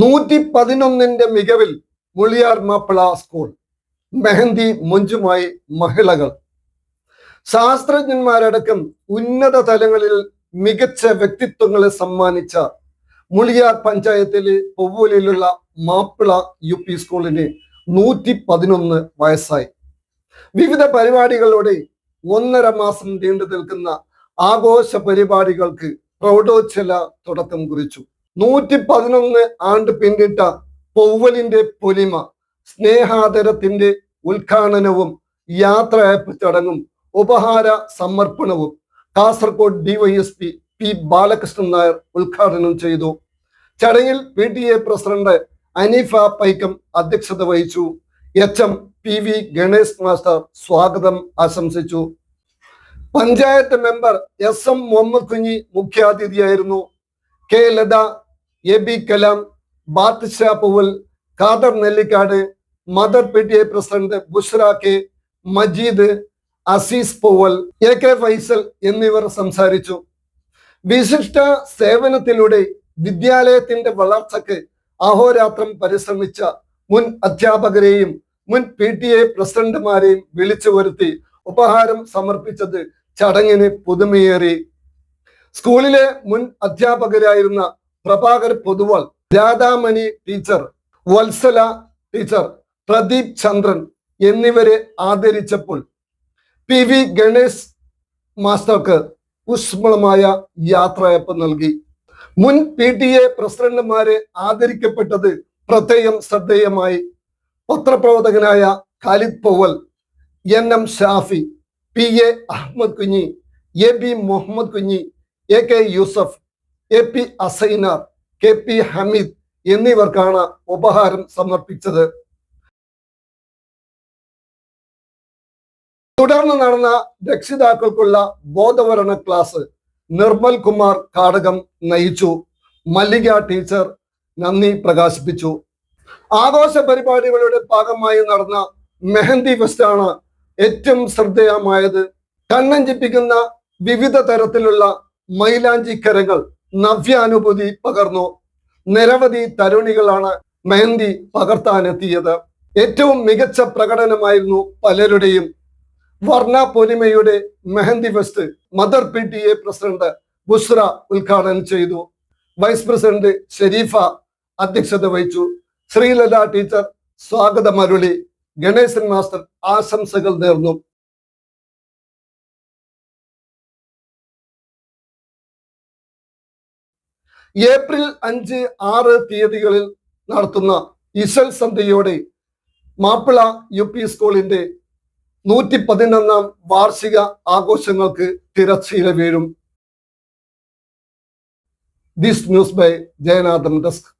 നൂറ്റി പതിനൊന്നിന്റെ മികവിൽ മുളിയാർ മാപ്പിള സ്കൂൾ. മെഹന്തി മുഞ്ചുമായി മഹിളകൾ. ശാസ്ത്രജ്ഞന്മാരടക്കം ഉന്നത തലങ്ങളിൽ മികച്ച വ്യക്തിത്വങ്ങളെ സമ്മാനിച്ച മുളിയാർ പഞ്ചായത്തിലെ പൊവ്വൂലിലുള്ള മാപ്പിള യു പി സ്കൂളിന് നൂറ്റി പതിനൊന്ന് വയസ്സായി. വിവിധ പരിപാടികളോടെ ഒന്നര മാസം നീണ്ടു നിൽക്കുന്ന ആഘോഷ പരിപാടികൾക്ക് പ്രൗഢോച്ചല തുടക്കം കുറിച്ചു. നൂറ്റി പതിനൊന്ന് ആണ്ട് പിന്നിട്ട പൊവ്വലിന്റെ പൊലിമ സ്നേഹാദരത്തിന്റെ ഉദ്ഘാടനവും യാത്രയപ്പ് ചടങ്ങും ഉപഹാര സമർപ്പണവും കാസർഗോഡ് ഡിവൈഎസ്പി പി ബാലകൃഷ്ണൻ നായർ ഉദ്ഘാടനം ചെയ്തു. ചടങ്ങിൽ P T A president Aneefa Paikam അധ്യക്ഷത വഹിച്ചു. H M P V Ganesh master സ്വാഗതം ആശംസിച്ചു. Panchayat member S M Muhammad Kunhi മുഖ്യാതിഥിയായിരുന്നു. K Latha A B Kalam Badsha Poovval Khader Nellikkad mother P T I president Bushra K Majeed Azeez Poovval A K Faisal എന്നിവർ സംസാരിച്ചു. വിശിഷ്ട സേവനത്തിലൂടെ വിദ്യാലയത്തിന്റെ വളർച്ചയ്ക്ക് അഹോരാത്രം പരിശ്രമിച്ച മുൻ അധ്യാപകരെയും മുൻ പി ടി എ പ്രസിഡന്റുമാരെയും വിളിച്ചു വരുത്തി ഉപഹാരം സമർപ്പിച്ചത് ചടങ്ങിന് പുതുമയേറി. സ്കൂളിലെ മുൻ അധ്യാപകരായിരുന്ന പ്രഭാകർ പൊതുവാൾ രാധാമണി ടീച്ചർ വത്സല ടീച്ചർ പ്രദീപ് ചന്ദ്രൻ എന്നിവരെ ആദരിച്ചപ്പോൾ പി വി ഗണേശ് മാസ്റ്റർക്ക് ഊഷ്മളമായ യാത്രയപ്പ് നൽകി. മുൻ പി ടി എ പ്രസിഡന്റുമാരെ ആദരിക്കപ്പെട്ടത് പ്രത്യേകം ശ്രദ്ധേയമായി. പത്രപ്രവർത്തകനായ Khalid Pauval N M Shafi P A Ahmed Kunhi A B Muhammad Kunhi A K Yusuf A P Asainar K P Hameed എന്നിവർക്കാണ് ഉപഹാരം സമർപ്പിച്ചത്. തുടർന്ന് നടന്ന രക്ഷിതാക്കൾക്കുള്ള ബോധവരണ ക്ലാസ് നിർമ്മൽ കുമാർ കാടകം നയിച്ചു. മല്ലിക ടീച്ചർ നന്ദി പ്രകാശിപ്പിച്ചു. ആഘോഷ പരിപാടികളുടെ ഭാഗമായി നടന്ന മെഹന്തി ഫെസ്റ്റാണ് ഏറ്റവും ശ്രദ്ധേയമായത്. കണ്ണഞ്ചിപ്പിക്കുന്ന വിവിധ തരത്തിലുള്ള മൈലാഞ്ചിക്കരങ്ങൾ നവ്യാനുഭൂതി പകർന്നു. നിരവധി തരുണികളാണ് മെഹന്തി പകർത്താനെത്തിയത്. ഏറ്റവും മികച്ച പ്രകടനമായിരുന്നു പലരുടെയും. വർണ പൊലിമയുടെ mehndi fest mother P T A president Bushra ഉദ്ഘാടനം ചെയ്തു. വൈസ് പ്രസിഡന്റ് ഷെരീഫ അധ്യക്ഷത വഹിച്ചു. ശ്രീലത ടീച്ചർ സ്വാഗതം അരുളി. ഗണേശൻ മാസ്റ്റർ ആശംസകൾ നേർന്നു. ഏപ്രിൽ അഞ്ച് ആറ് തീയതികളിൽ നടത്തുന്ന ഇശൽ സന്ധ്യയോടെ മാപ്പിള യു പി സ്കൂളിന്റെ നൂറ്റി പതിനൊന്നാം വാർഷിക ആഘോഷങ്ങൾക്ക് തിരച്ചീല വീഴും. This news by Jayanathan desk